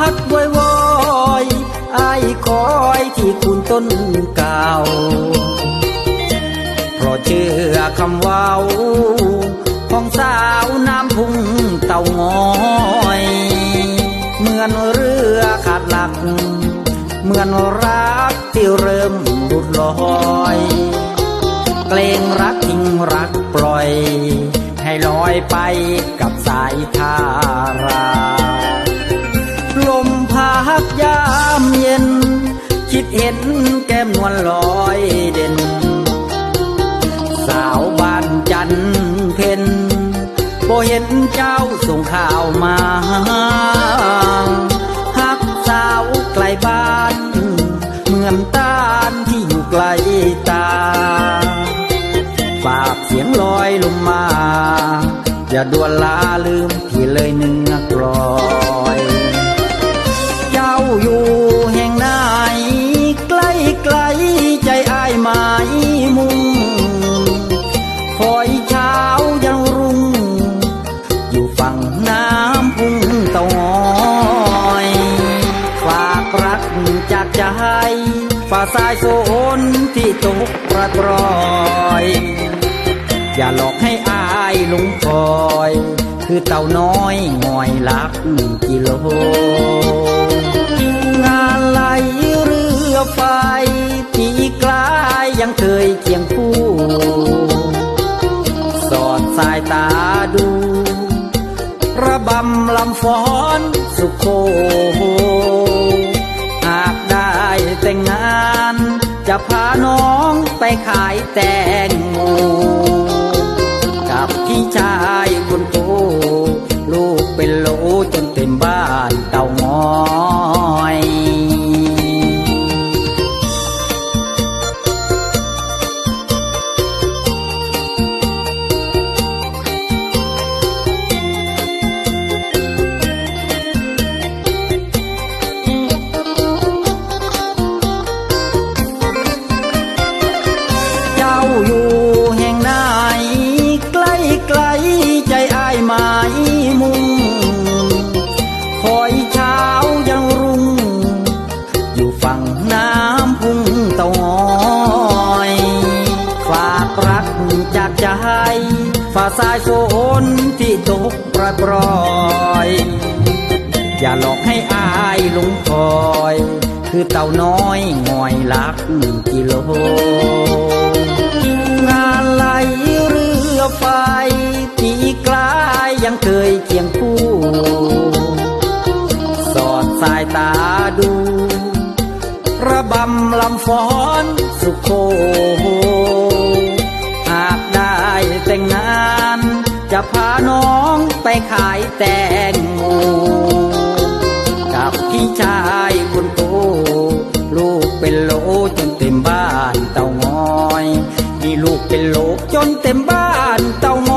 ฮักวอยวอยไอ้คอยที่คุณต้นเก่าเพราะเชื่อคำว้าของสาวน้ำพุ่งเต่างอย เหมือนเรือขาดหลัก เหมือนรักที่เริ่มหลุดลอยเกรงรักทิ้งรักปล่อย ให้ลอยไปกับสายทารา เห็นแก้มนวลลอยเด่น สาวบ้านจันเพนบ่เห็นเจ้าส่งข่าวมาฮักสาวไกลบ้านเหมือนตาที่อยู่ไกลตา ฝากเสียงลอยลงมา อย่าด่วนลาลืมที่เลยเนื้อากใจฝ่าสายโซนที่ตกประกรอย อย่าหลอกให้อายลงคอย คือเต่าน้อยงอยลักกิโล งานไหลเรือไฟปีกลายยังเคยเคียงคู่ สอดสายตาดู ระบำลำฟ้อนสุโค พาน้องไปขายแตงโมกับพี่ชายคนโตลูกเป็นโหลจนเต็มบ้านเต่า รักจากใจฝ่าสายโซนที่ตกประปรอย อย่าหลอกให้อายลงคอย คือเต่าน้อยงอยลักกิโล งานไหลเรือไฟปีกลายยังเคยเคียงคู่ สอดสายตาดู ระบำลำฟ้อนสุโค พาน้องไปขายแตงโมกับพี่ชายคนโต ลูกเป็นโหลจนเต็มบ้านเต่างอย มีลูกเป็นโหลจนเต็มบ้านเต่าง